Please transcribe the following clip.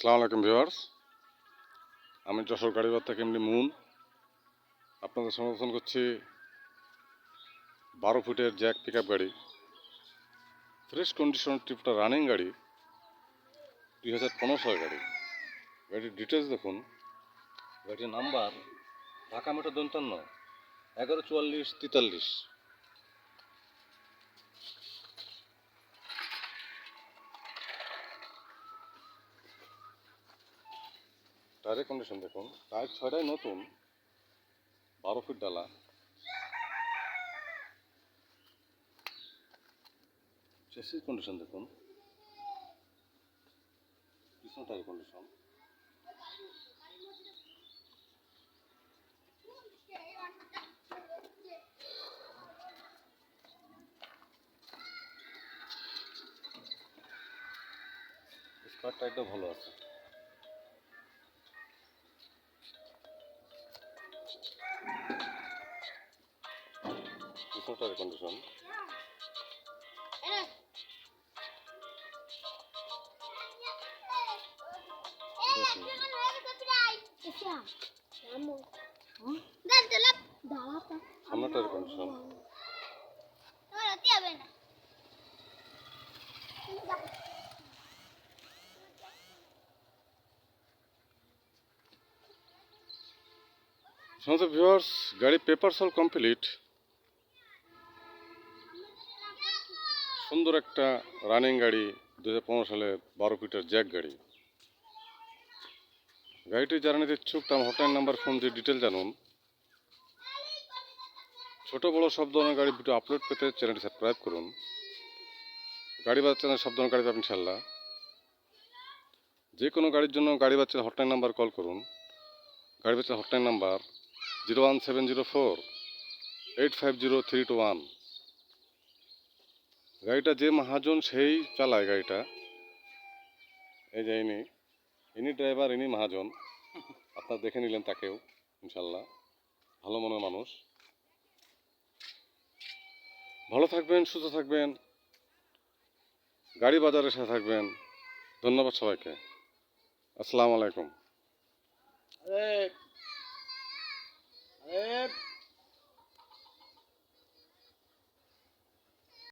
সালাম আলাইকুম ভিউয়ার্স। আমি যশোর গাড়িবার থেকে এমনি মুন। আপনাদের সমর্থন করছি বারো ফুটের জ্যাক পিক গাড়ি। ফ্রেশ কন্ডিশন ট্রিপটা রানিং গাড়ি, দুই হাজার পনেরো গাড়ি। গাড়ির ডিটেলস দেখুন। গাড়ির নাম্বার ঢাকা মেট্রো দন্তান্ন, এগারো চুয়াল্লিশ তেতাল্লিশ। টায়ারের কন্ডিশন দেখুন। টায়ার ছয়টাই নতুন। বারো ফিট ডালা। চেসির কন্ডিশন দেখুন। পিছন টায়ার কন্ডিশন স্পার টায়ারটাও ভালো আছে। টায়ার কন্ডিশন সামনে টায়ার কন্ডিশন সমস্ত ভিউয়ার্স গাড়ি পেপার সল কমপ্লিট সুন্দর একটা রানিং গাড়ি দু হাজার পনেরো সালে বারো ফিটের জ্যাক গাড়ি। গাড়িটি যারা নিতে ইচ্ছুক, তার হটলাইন নাম্বার ফোন দিয়ে ডিটেল জানুন। ছোট বড় সব ধরনের গাড়ি ভিডিও আপলোড পেতে চ্যানেলটি সাবস্ক্রাইব করুন। গাড়ি চ্যানেল সব ধরনের গাড়ি পাবেন ইনশাল্লাহ যে কোনো গাড়ির জন্য গাড়ি বাচ্চার হটলাইন নাম্বার কল করুন। গাড়ি বাচ্চার hotline number zero one seven zero four eight five zero three two one গাড়িটা যে মহাজন সেই চালায় গাড়িটা। এই যে ইনি ইনি ড্রাইভার ইনি মহাজন। আপনারা দেখে নিলেন তাকেও ইনশাল্লাহ ভালো মনের মানুষ। ভালো থাকবেন, সুস্থ থাকবেন। গাড়ি বাজারের সাথে থাকবেন। ধন্যবাদ সবাইকে। আসসালামু আলাইকুম।